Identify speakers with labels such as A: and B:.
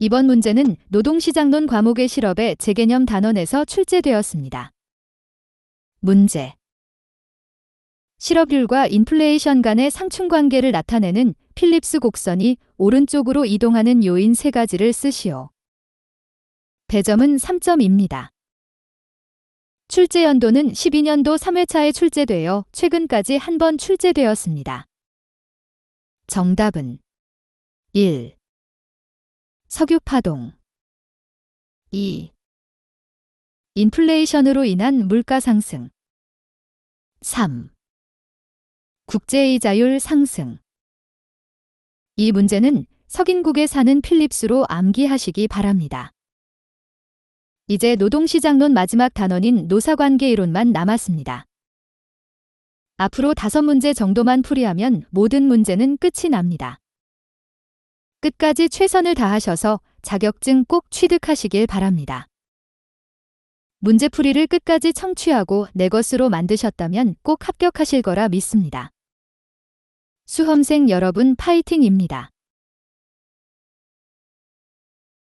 A: 이번 문제는 노동시장론 과목의 실업의 재개념 단원에서 출제되었습니다. 문제. 실업률과 인플레이션 간의 상충관계를 나타내는 필립스 곡선이 오른쪽으로 이동하는 요인 세 가지를 쓰시오. 배점은 3점입니다. 출제 연도는 12년도 3회차에 출제되어 최근까지 한 번 출제되었습니다. 정답은 1. 석유 파동 2. 인플레이션으로 인한 물가 상승 3. 국제이자율 상승 이 문제는 석인국에 사는 필립스로 암기하시기 바랍니다. 이제 노동시장론 마지막 단원인 노사관계 이론만 남았습니다. 앞으로 다섯 문제 정도만 풀이하면 모든 문제는 끝이 납니다. 끝까지 최선을 다하셔서 자격증 꼭 취득하시길 바랍니다. 문제풀이를 끝까지 청취하고 내 것으로 만드셨다면 꼭 합격하실 거라 믿습니다. 수험생 여러분 파이팅입니다.